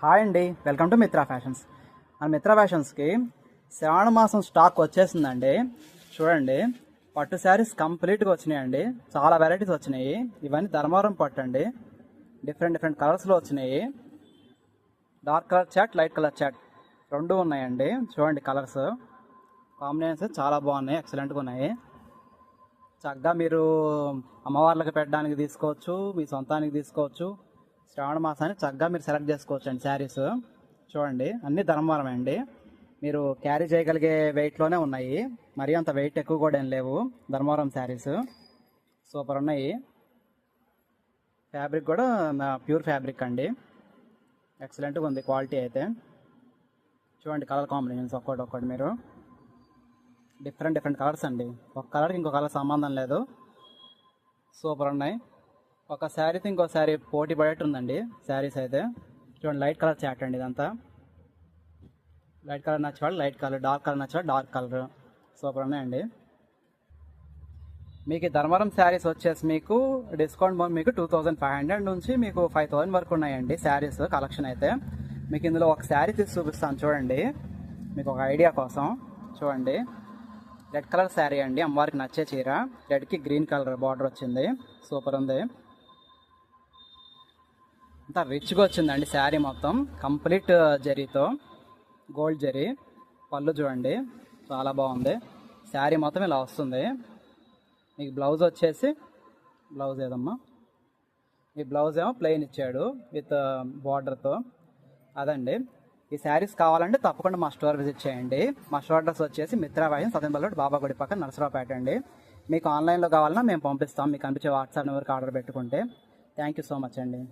Hi అండి. Welcome to Mitra fashions. మన మిత్రా ఫ్యాషన్స్కి శ్రావణ మాసం స్టాక్ వచ్చేసిందండి. చూడండి పట్టు శారీస్ కంప్లీట్గా వచ్చినాయండి. చాలా వెరైటీస్ వచ్చినాయి. ఇవన్నీ ధర్మవరం పట్టు అండి డిఫరెంట్ డిఫరెంట్ కలర్స్లో వచ్చినాయి. Dark colour chart light colour chart రెండు ఉన్నాయండి. చూడండి కలర్స్. కాంబినేషన్స్ చాలా బాగున్నాయి ఎక్సలెంట్గా ఉన్నాయి. చక్కగా మీరు అమ్మవార్లకు పెట్టడానికి తీసుకోవచ్చు మీ సొంతానికి తీసుకోవచ్చు. శ్రావణ మాసాన్ని చక్కగా మీరు సెలెక్ట్ చేసుకోవచ్చు అండి శారీస్. చూడండి అన్ని ధర్మవరమే అండి మీరు క్యారీ చేయగలిగే వెయిట్లోనే ఉన్నాయి. మరీ అంత వెయిట్ ఎక్కువ కూడా ఏం లేవు. ధర్మవరం శారీస్. సూపర్ ఉన్నాయి. ఫ్యాబ్రిక్ కూడా ప్యూర్ ఫ్యాబ్రిక్ అండి. ఎక్సలెంట్గా ఉంది క్వాలిటీ అయితే. చూడండి కలర్ కాంబినేషన్స్ ఒక్కటి ఒక్కటి మీరు. డిఫరెంట్ డిఫరెంట్ కలర్స్ అండి. ఒక కలర్కి ఇంకో కలర్ సంబంధం లేదు. సూపర్ ఉన్నాయి. ఒక శారీతో ఇంకో శారీ పోటీ పడేట్టు ఉందండి శారీస్ అయితే. చూడండి లైట్ కలర్ చాట్ అండి ఇదంతా. లైట్ కలర్ నచ్చేవాళ్ళు లైట్ కలర్ డార్క్ కలర్ నచ్చేవాళ్ళు డార్క్ కలర్. సూపర్ ఉన్నాయండి. మీకు ధర్మవరం శారీస్ వచ్చేసి మీకు డిస్కౌంట్ మీకు టూ థౌజండ్ ఫైవ్ హండ్రెడ్ నుంచి మీకు ఫైవ్ థౌసండ్ వరకు ఉన్నాయండి శారీస్ కలెక్షన్ అయితే. మీకు ఇందులో ఒక శారీ తీసి చూపిస్తాను చూడండి. మీకు ఒక ఐడియా కోసం చూడండి. రెడ్ కలర్ శారీ అండి అమ్మవారికి నచ్చే చీర. రెడ్కి గ్రీన్ కలర్ బార్డర్ వచ్చింది. సూపర్ ఉంది. అంతా రిచ్గా వచ్చిందండి శారీ మొత్తం. కంప్లీట్ uh, జరీతో. గోల్డ్ జరీ. పళ్ళు చూడండి. చాలా బాగుంది. శారీ మొత్తం ఇలా వస్తుంది. మీకు బ్లౌజ్ వచ్చేసి బ్లౌజ్ ఏదమ్మా? ఈ బ్లౌజ్ ఏమో ప్లెయిన్ ఇచ్చాడు విత్ బార్డర్తో uh, అదండి. ఈ శారీస్ కావాలంటే తప్పకుండా మా స్టోర్ విజిట్ చేయండి. మా స్టోర్ అడ్రస్ వచ్చేసి మిత్రావాయం సదన్బల్లోడ్ బాబాగుడి పక్కన నరసరావుపేట అండి. మీకు ఆన్లైన్లో కావాలన్నా మేము పంపిస్తాం. మీకు కనిపించే వాట్సాప్ నెంబర్కి ఆర్డర్ పెట్టుకుంటే. థ్యాంక్ యూ సో మచ్ అండి.